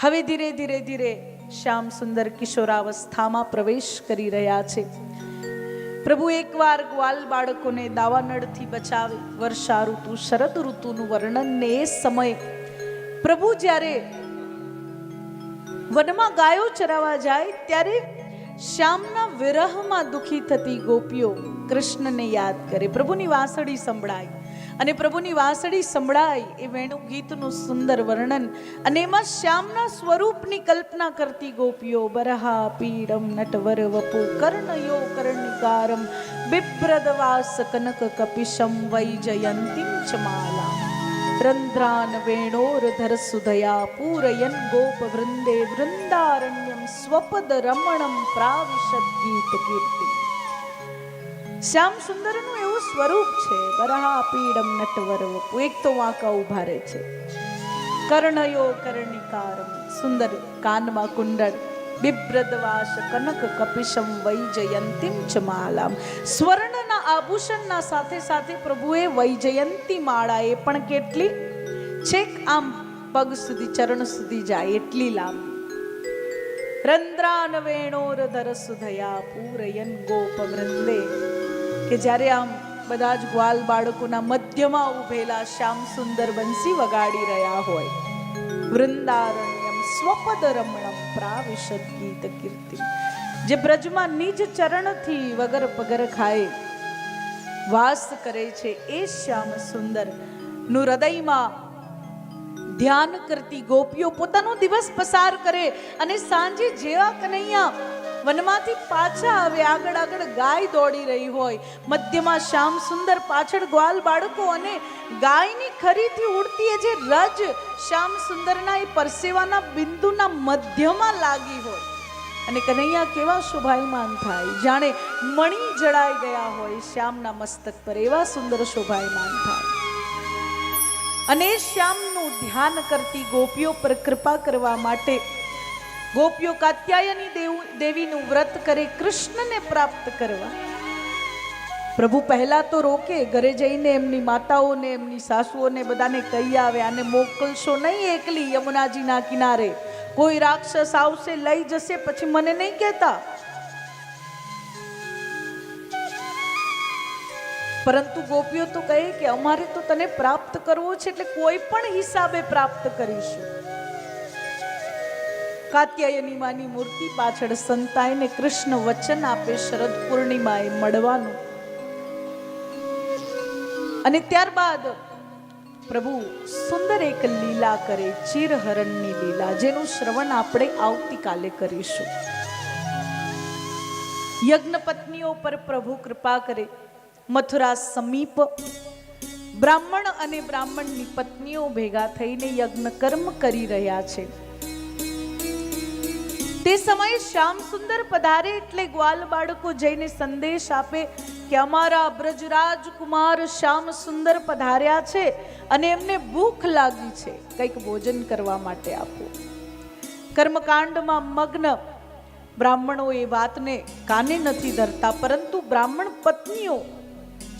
હવે ધીરે ધીરે ધીરે શ્યામ સુંદર કિશોરાવસ્થામાં પ્રવેશ કરી રહ્યા છે. પ્રભુ એકવાર ગ્વાલ બાળકોને દાવાનળથી બચાવે, વર્ષા ઋતુ, શરદ ઋતુનું વર્ણન ને એ સમયે પ્રભુ જ્યારે વનમાં ગાયો ચરાવા જાય ત્યારે શ્યામના વિરહમાં દુખી થતી ગોપીઓ કૃષ્ણને યાદ કરે. પ્રભુની વાંસળી સંભળાય. અને પ્રભુની વાંસળી સંભળાય એ વેણુ ગીતનું સુંદર વર્ણન. અને એમાં શ્યામના સ્વરૂપની કલ્પના કરતી ગોપીઓ, બરહા, પીડમ, નટવર, વપુ, કર્ણયો, કર્ણિકારમ બિપ્રદવાસ કનક કપિશમ વૈ જયંતીમ ચ માલા રંધ્રાન વેણોરધર સુધયા પૂરયન ગોપ વૃંદે વૃંદારણ્યમ, સ્વપદ રમણમ પ્રાવિશદ ગીત કીર્તિ. શ્યામ સુંદરનું સ્વરૂપ છે. બરાહા પીડમ નટવર એક તો વાંકા ઊભા રહે છે. કર્ણયો કર્ણિકારમ. સુંદર કાનમાં કુંડળ. બિભ્રદવાસ કનક કપિશમ વૈજયંતીમ ચ માલામ. સ્વર્ણના આભૂષણના સાથે સાથે પ્રભુએ વૈજયંતી માળા એ પણ કેટલી? છેક આમ પગ સુધી, ચરણ સુધી જાય એટલી લાંબી. રંદ્રાન વેણોર ધર સુધયા પૂરયન ગોપ વૃંદે કે જ્યારે આમ બધા જ ગ્વાલ બાળકોના મધ્યમાં ઉભેલા શ્યામ સુંદર બંસી વગાડી રહ્યા હોય. વૃંદારણ્યમ સ્વપદ રમણમ પ્રાવિશદ ગીત કીર્તિ. જે બ્રજમાં નિજ ચરણથી વગર પગર ખાય. વાસ કરે છે એ શ્યામ સુંદર. નું હૃદયમાં ધ્યાન કરતી ગોપીઓ પોતાનો દિવસ પસાર કરે અને સાંજે જેવા કનૈયા વનમાંથી પાછા આવે, આગળ આગળ ગાય દોડી રહી હોય. મધ્યમાં શ્યામ સુંદર પાછળ ગ્વાલ બાળકો અને ગાયની ખરીથી ઉડતી એ જે રજ શ્યામ સુંદરના એ પરસેવાના બિંદુના મધ્યમાં લાગી હોય. અને કનૈયા કેવા શોભાયમાન થાય. જાણે મણી જડાઈ ગયા હોય શ્યામના મસ્તક પર એવા સુંદર શોભાયમાન થાય. અને શ્યામનું ધ્યાન કરતી ગોપીઓ પર કૃપા કરવા માટે ગોપીઓ કાત્યાયની દેવ, દેવીનું વ્રત કરે કૃષ્ણને પ્રાપ્ત કરવા. પ્રભુ પહેલા તો રોકે ઘરે જઈને એમની માતાઓને, એમની સાસુઓને બધાને કહી આવે, આને મોકલશો નહીં એકલી યમુનાજીના કિનારે. કોઈ રાક્ષસ આવશે, લઈ જશે, પછી મને નહીં કહેતા. પરંતુ ગોપીઓ તો કહે કે અમારે તો તને પ્રાપ્ત કરવો છે, એટલે કોઈ પણ હિસાબે પ્રાપ્ત કરીશું. કાત્યાયની માની મૂર્તિ પાછળ સંતાઈને કૃષ્ણ વચન આપે શરદ પૂર્ણિમાએ મળવાનું. અને ત્યારબાદ પ્રભુ સુંદર એક લીલા કરે ચીરહરણની લીલા, જેનું શ્રવણ આપણે આવતીકાલે કરીશું. યજ્ઞ પત્નીઓ પર પ્રભુ કૃપા કરે, મથુરા સમીપ બ્રાહ્મણ અને બ્રાહ્મણની પત્નીઓ ભેગા થઈને યજ્ઞ કર્મ કરી રહ્યા છે. તે સમયે શ્યામ સુંદર પધારે એટલે ગ્વાલ બાળકો જઈને સંદેશ આપે કે અમારા બ્રજરાજ કુમાર શ્યામ સુંદર પધાર્યા છે અને એમને ભૂખ લાગી છે. કંઈક ભોજન કરવા માટે આપો. કર્મકાંડમાં મગ્ન બ્રાહ્મણો એ વાતને કાને નથી ધરતા, પરંતુ બ્રાહ્મણ પત્નીઓ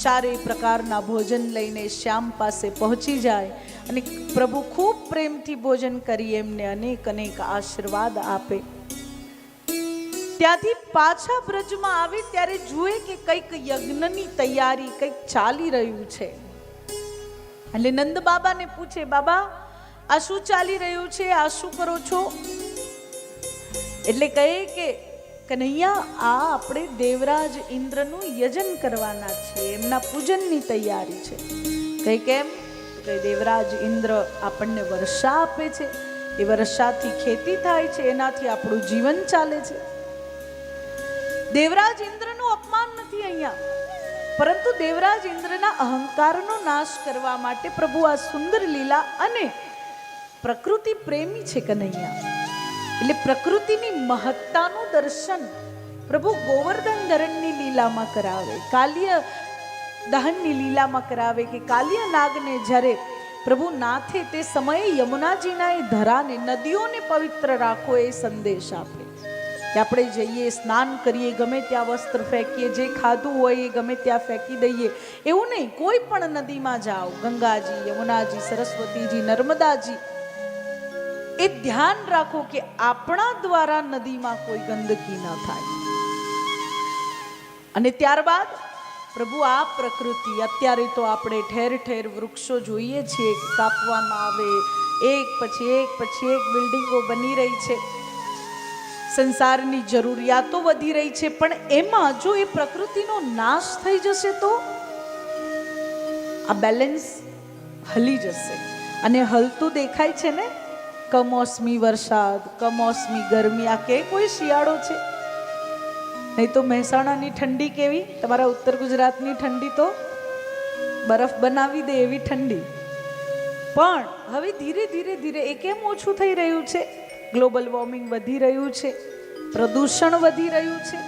ચારેય પ્રકારના ભોજન લઈને શ્યામ પાસે પહોંચી જાય અને પ્રભુ ખૂબ પ્રેમથી ભોજન કરી એમને અનેક અનેક આશીર્વાદ આપે. ત્યાંથી પાછા બ્રજમાં આવે ત્યારે જુએ કે કંઈક યજ્ઞની તૈયારી કંઈક ચાલી રહ્યું છે. એટલે નંદ બાબાને પૂછે, બાબા, આ શું ચાલી રહ્યું છે? આ શું કરો છો? એટલે કહે કે, કનૈયા, આ આપણે દેવરાજ ઇન્દ્રનું યજન કરવાના છે, એમના પૂજનની તૈયારી છે. કઈ કેમ? કે દેવરાજ ઇન્દ્ર આપણને વર્ષા આપે છે. એ વર્ષાથી ખેતી થાય છે, એનાથી આપણું જીવન ચાલે છે. દેવરાજ ઇન્દ્રનું અપમાન નથી અહીંયા. પરંતુ દેવરાજ ઇન્દ્રના અહંકારનો નાશ કરવા માટે પ્રભુ આ સુંદર લીલા અને પ્રકૃતિ પ્રેમી છે કનૈયા. એટલે પ્રકૃતિની મહત્તાનું દર્શન પ્રભુ ગોવર્ધન ધરણની લીલામાં કરાવે. કાલ્ય દહનની લીલામાં કરાવે કે કાલ્ય નાગને જ્યારે પ્રભુ નાથે તે સમયે યમુનાજીના એ ધરાને નદીઓને પવિત્ર રાખો એ સંદેશ આપે. કે આપણે જઈએ, સ્નાન કરીએ, ગમે ત્યાં વસ્ત્ર ફેંકીએ, જે ખાધું હોય એ ગમે ત્યાં ફેંકી દઈએ. એવું નહીં, કોઈ પણ નદીમાં જાઓ, ગંગાજી, યમુનાજી, સરસ્વતીજી, નર્મદાજી, એ ધ્યાન રાખો કે આપણા દ્વારા નદીમાં કોઈ ગંદકી ન થાય. અને ત્યારબાદ, પ્રભુ, આ પ્રકૃતિ, અત્યારે તો આપણે ઠેર ઠેર વૃક્ષો જોઈએ છીએ, કાપવામાં આવે, એક પછી એક પછી એક બિલ્ડિંગો બની રહી છે. સંસારની જરૂરિયાતો વધી રહી છે, પણ એમાં જો એ પ્રકૃતિનો નાશ થઈ જશે તો? આ બેલેન્સ હલી જશે. અને હલતું દેખાય છે ને? કમોસમી વરસાદ કમોસમી ગરમી, આ કે કોઈ શિયાળો છે? નહીં તો મહેસાણાની ઠંડી કેવી? તમારા ઉત્તર ગુજરાતની ઠંડી તો બરફ બનાવી દે એવી ઠંડી. પણ હવે ધીરે ધીરે ધીરે એ કેમ ઓછું થઈ રહ્યું છે? ગ્લોબલ વોર્મિંગ વધી રહ્યું છે, પ્રદૂષણ વધી રહ્યું છે.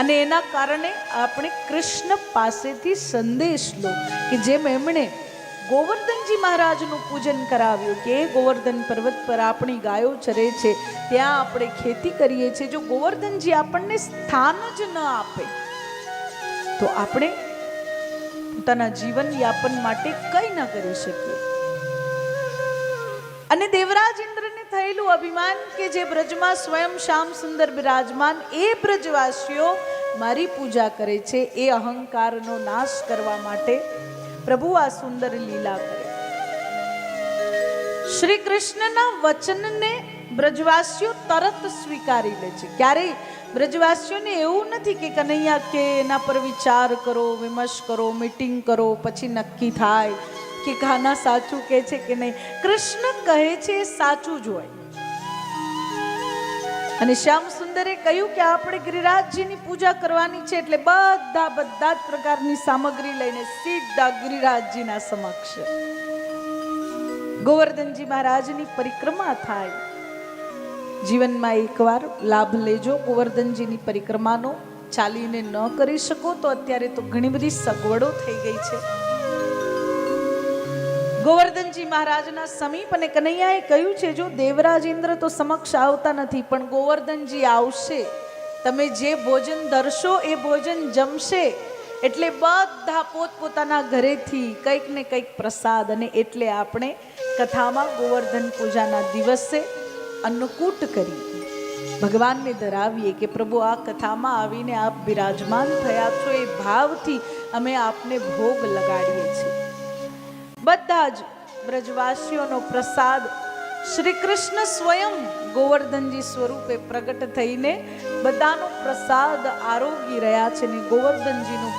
અને એના કારણે આપણે કૃષ્ણ પાસેથી સંદેશ લો કે જેમ એમણે ગોવર્ધનજી મહારાજનું પૂજન કરાવ્યું કે ગોવર્ધન પર્વત પર આપણી ગાયો ચરે છે, ત્યાં આપણે ખેતી કરીએ છીએ. જો ગોવર્ધનજી આપણને સ્થાન જ ન આપે, તો આપણે પોતાના જીવન યાપન માટે કંઈ ન કરી શકીએ. અને દેવરાજ થયેલું અભિમાન કે જે બ્રજમાં સ્વયં શ્યામ સુંદર બિરાજમાન એ બ્રજવાસીઓ મારી પૂજા કરે છે, એ અહંકારનો નાશ કરવા માટે પ્રભુ આ સુંદર લીલા કરે. શ્રી કૃષ્ણના વચનને બ્રજવાસીઓ તરત સ્વીકારી લે છે. ક્યારેય બ્રજવાસીઓને એવું નથી કે કનૈયા કે એના પર વિચાર કરો, વિમર્શ કરો મીટિંગ કરો, પછી નક્કી થાય. કે ગાના સાચું કે છે કે નહીં? કૃષ્ણ કહે છે સાચું જ હોય. અને શ્યામ સુંદરે કહ્યું કે આપણે ગિરિરાજજીની પૂજા કરવાની છે એટલે બધા બધા જ પ્રકારની સામગ્રી લઈને સીધા ગિરિરાજજીના સમક્ષ. ગોવર્ધનજી મહારાજની પરિક્રમા થાય. જીવનમાં એકવાર લાભ લેજો ગોવર્ધનજીની પરિક્રમાનો. ચાલીને ન કરી શકો તો અત્યારે તો ઘણી બધી સગવડો થઈ ગઈ છે. ગોવર્ધનજી મહારાજના સમીપ અને કનૈયાએ કહ્યું છે, જો દેવરાજ ઇન્દ્ર તો સમક્ષ આવતા નથી, પણ ગોવર્ધનજી આવશે. તમે જે ભોજન ધરશો એ ભોજન જમશે. એટલે બધા પોતપોતાના ઘરેથી કંઈક ને કંઈક પ્રસાદ અને એટલે આપણે કથામાં ગોવર્ધન પૂજાના દિવસે અન્નકૂટ કરી. ભગવાનને ધરાવીએ કે, પ્રભુ, આ કથામાં આવીને આપ બિરાજમાન થયા છો, એ ભાવથી અમે આપને ભોગ લગાડીએ છીએ. બધા જ બ્રજવાસીઓનો પ્રસાદ શ્રી કૃષ્ણ સ્વયં ગોવર્ધનજી સ્વરૂપે પ્રગટ થઈને બધાનો પ્રસાદ આરોગી રહ્યા છે ને ગોવર્ધનજીનું